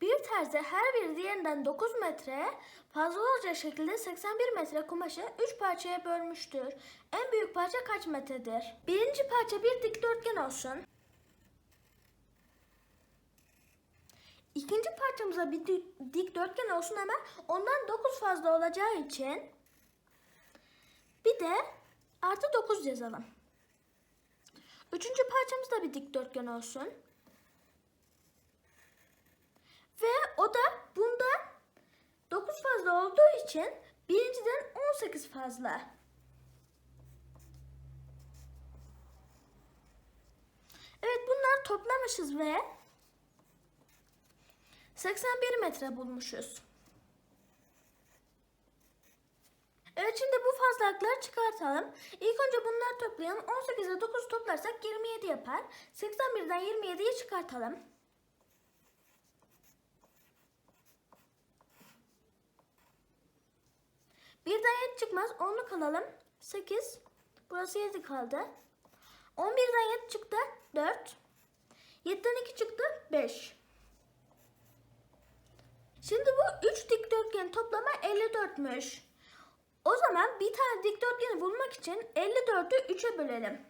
Bir terzi her biri diğerinden 9 metre fazla olacak şekilde 81 metre kumaşı 3 parçaya bölmüştür. En büyük parça kaç metredir? Birinci parça bir dikdörtgen olsun. İkinci parçamıza bir di- dikdörtgen olsun ama ondan 9 fazla olacağı için bir de artı 9 yazalım. Üçüncü parçamız da bir dikdörtgen olsun. Ve o da bundan 9 fazla olduğu için birinciden 18 fazla. Evet bunlar toplamışız ve 81 metre bulmuşuz. Evet şimdi bu fazlalıkları çıkartalım. İlk önce bunları toplayalım. 18'e 9 toplarsak 27 yapar. 81'den 27'yi çıkartalım. Birden 7 çıkmaz. 10'luk alalım. 8. Burası 7 kaldı. 11'den 7 çıktı. 4. 7'den 2 çıktı. 5. Şimdi bu 3 dikdörtgenin toplamı 54'müş. O zaman bir tane dikdörtgeni bulmak için 54'ü 3'e bölelim.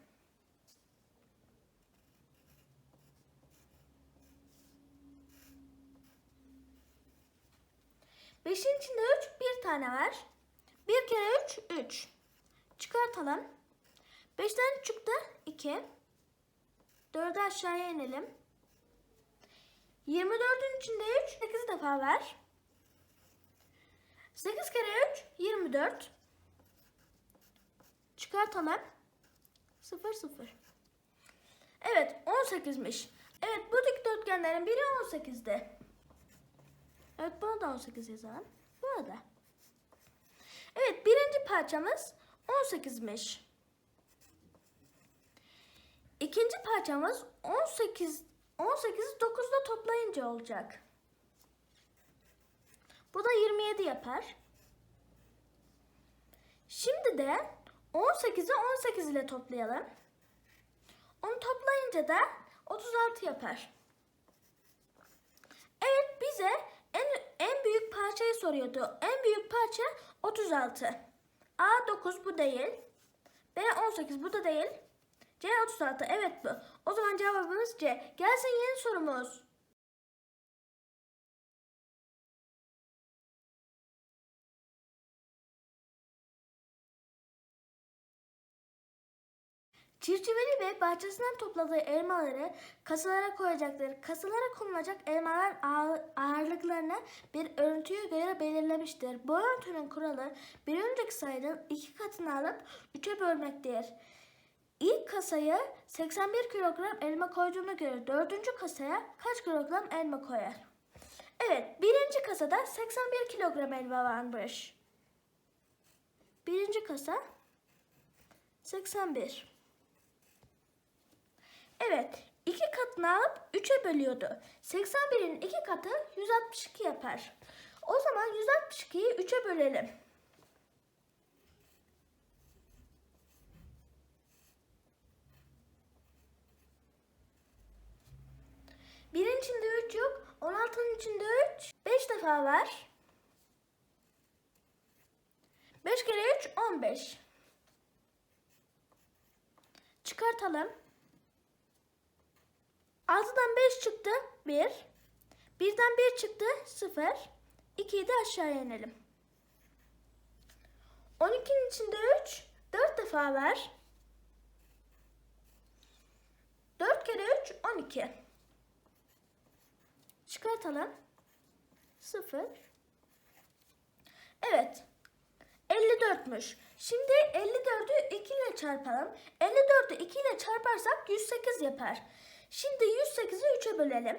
Beşin içinde 3 bir tane var. Bir kere 3 3. Çıkartalım. 5'ten çıktı 2. 4'ü aşağıya inelim. 24'ün içinde 3 8 defa var. 8 kere 3 24. Çıkartalım. 0 0. Evet 18'miş. Evet bu dikdörtgenlerin biri 18'di. Evet buna da 18 yazalım. Buna da. Evet birinci parçamız 18'miş. İkinci parçamız 18 18'i 9'da toplayınca olacak. Bu da 27 yapar. Şimdi de 18'i 18 ile toplayalım. Onu toplayınca da 36 yapar. Evet bize en, en büyük parçayı soruyordu. En büyük parça 36. A 9 bu değil. B 18 bu da değil. C 36 evet bu. O zaman cevabımız C. Gelsin yeni sorumuz. Çiftçiveli ve bahçesinden topladığı elmaları kasalara koyacaktır. Kasalara konulacak elmalar ağır- ağırlıklarını bir örüntüye göre belirlemiştir. Bu örüntünün kuralı bir önceki sayının iki katını alıp üçe bölmektir. İlk kasaya 81 kilogram elma koyduğuna göre dördüncü kasaya kaç kilogram elma koyar? Evet, birinci kasada 81 kilogram elma varmış. Birinci kasa 81. Evet, iki katını alıp 3'e bölüyordu. 81'in iki katı 162 yapar. O zaman 162'yi 3'e bölelim. Birin içinde 3 yok. 16'nın içinde 3. 5 defa var. 5 kere 3 15. Çıkartalım. 6'dan 5 çıktı 1. 1'den 1 çıktı 0. 2'yi de aşağıya inelim. 12'nin içinde 3. 4 defa var. 4 kere 3 12. Çıkartalım. 0. Evet. 54'müş. Şimdi 54'ü 2 ile çarpalım. 54'ü 2 ile çarparsak 108 yapar. Şimdi 108'i 3'e bölelim.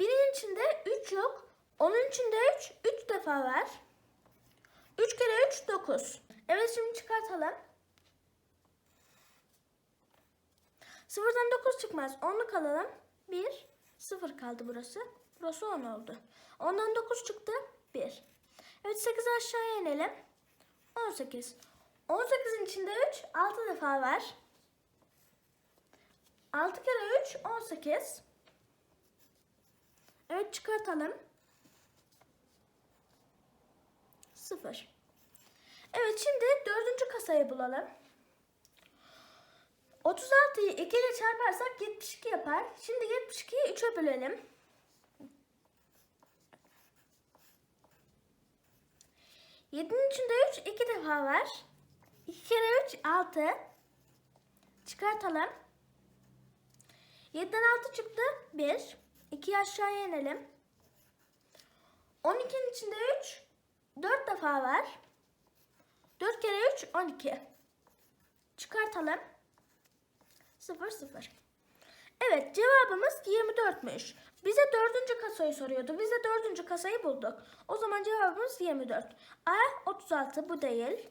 Birinin içinde 3 yok. Onun içinde 3. 3 defa var. 3 kere 3 9. Evet şimdi çıkartalım. Sıfırdan 9 çıkmaz. 10'luk alalım. 1. 0 kaldı burası. Burası 10 oldu. 10'dan 9 çıktı. 1. Evet 8 aşağıya inelim. 18. 18'in içinde 3. 6 defa var. 6 kere 3 18. Evet çıkartalım. 0. Evet şimdi dördüncü kasayı bulalım. 36'yı 2 ile çarparsak 72 yapar. Şimdi 72'yi 3'e bölelim. Yedinin içinde 3 iki defa var. 2 kere 3 6. Çıkartalım. 7'den 6 çıktı 1. 2 aşağıya inelim. 12'nin içinde 3 4 defa var. 4 kere 3 12. Çıkartalım. 0 0. Evet cevabımız 24'müş. Bize dördüncü kasayı soruyordu. Biz de dördüncü kasayı bulduk. O zaman cevabımız 24. A 36 bu değil.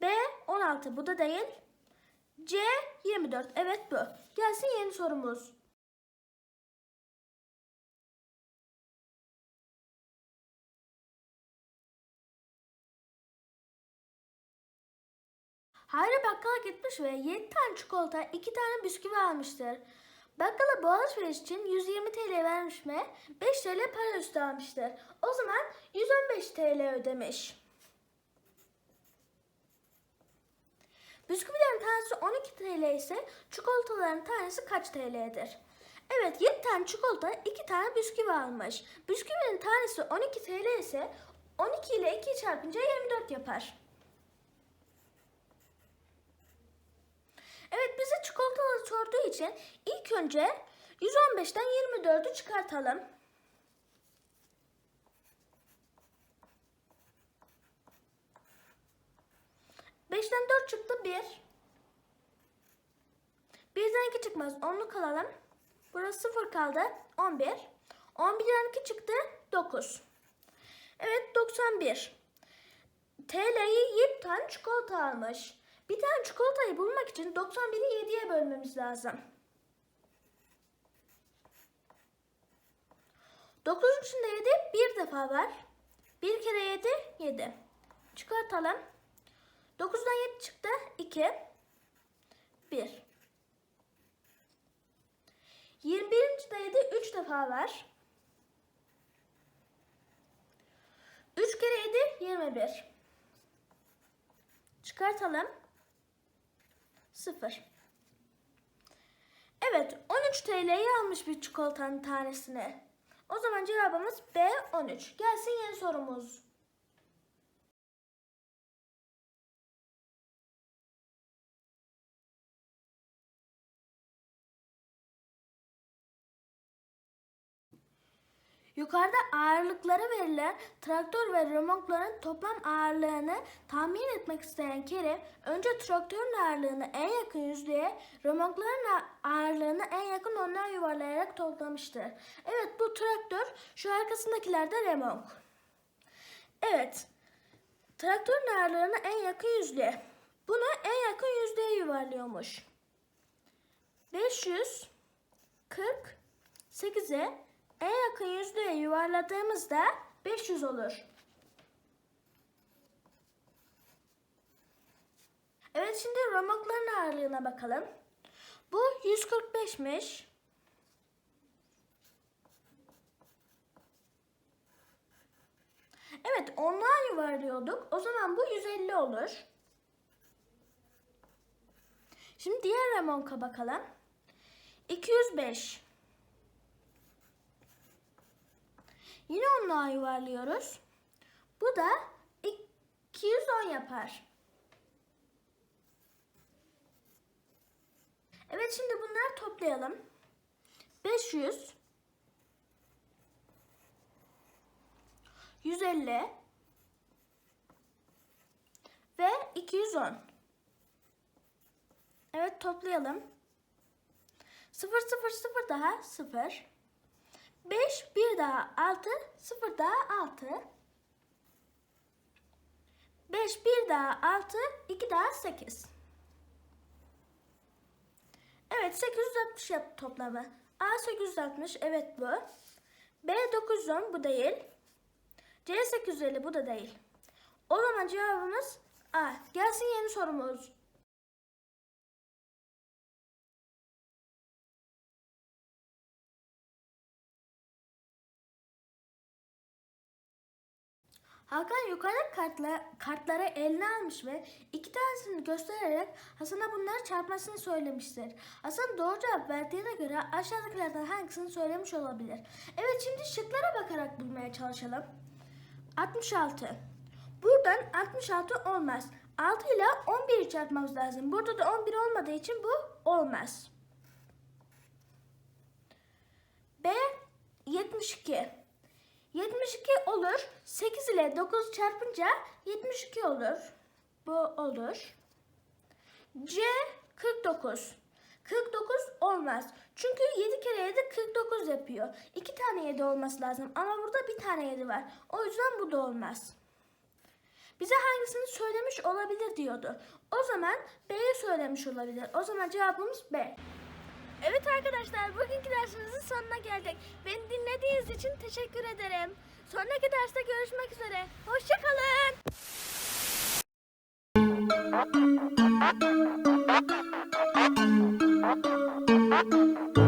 B 16 bu da değil. C 24 evet bu. Gelsin yeni sorumuz. Hayri bakkala gitmiş ve 7 tane çikolata, 2 tane bisküvi almıştır. Bakkala bu alışveriş için 120 TL vermiş ve 5 TL para üstü almıştır. O zaman 115 TL ödemiş. Bisküvilerin tanesi 12 TL ise çikolataların tanesi kaç TL'dir? Evet 7 tane çikolata 2 tane bisküvi almış. Bisküvinin tanesi 12 TL ise 12 ile 2 çarpınca 24 yapar. Evet bize çikolataları sorduğu için ilk önce 115'ten 24'ü çıkartalım. Beşten 4 çıktı 1. Birden 2 çıkmaz. 10'luk alalım. Burası 0 kaldı. 11. 11'den 2 çıktı. 9. Evet 91. TL'yi 7 tane çikolata almış. Bir tane çikolatayı bulmak için 91'i 7'ye bölmemiz lazım. 9'un içinde 7 bir defa var. 1 kere 7 7. Çıkartalım. 9'dan 7 çıktı. 2 1 21. içinde 7 3 defa var. 3 kere 7 21. Çıkartalım. 0. Evet 13 TL'yi almış bir çikolatanın tanesini. O zaman cevabımız B 13. Gelsin yeni sorumuz. Yukarıda ağırlıkları verilen traktör ve römorkların toplam ağırlığını tahmin etmek isteyen Kerim, önce traktörün ağırlığını en yakın yüzlüğe, römorkların ağırlığını en yakın ondan yuvarlayarak toplamıştır. Evet bu traktör, şu arkasındakiler de remork. Evet, traktörün ağırlığını en yakın yüzlüğe. Bunu en yakın yüzlüğe yuvarlıyormuş. 548'e en yakın yüzlüğe yuvarladığımızda 500 olur. Evet şimdi romakların ağırlığına bakalım. Bu 145'miş. Evet ondan yuvarlıyorduk. O zaman bu 150 olur. Şimdi diğer remonka bakalım. 205. Yine onluğa yuvarlıyoruz. Bu da 210 yapar. Evet şimdi bunları toplayalım. 500 150 ve 210. Evet toplayalım. 0 0 0 daha 0. 5 1 daha 6 0 daha 6. 5 1 daha 6 2 daha 8. Evet 860 yap toplamı. A 860 evet bu. B 910 bu değil. C 850 bu da değil. O zaman cevabımız A. Gelsin yeni sorumuz. Hakan yukarı kartla, kartları eline almış ve iki tanesini göstererek Hasan'a bunları çarpmasını söylemiştir. Hasan doğru cevap verdiğine göre aşağıdakilerden hangisini söylemiş olabilir? Evet şimdi şıklara bakarak bulmaya çalışalım. 66. Buradan 66 olmaz. 6 ile 11'i çarpmamız lazım. Burada da 11 olmadığı için bu olmaz. B 72. 72 olur. 8 ile 9 çarpınca 72 olur. Bu olur. C 49. 49 olmaz. Çünkü 7 kere 7 49 yapıyor. 2 tane 7 olması lazım ama burada bir tane 7 var. O yüzden bu da olmaz. Bize hangisini söylemiş olabilir diyordu. O zaman B'ye söylemiş olabilir. O zaman cevabımız B. Evet arkadaşlar bugünkü dersimizin sonuna geldik. Beni dinlediğiniz için teşekkür ederim. Sonraki derste görüşmek üzere. Hoşçakalın. Thank you.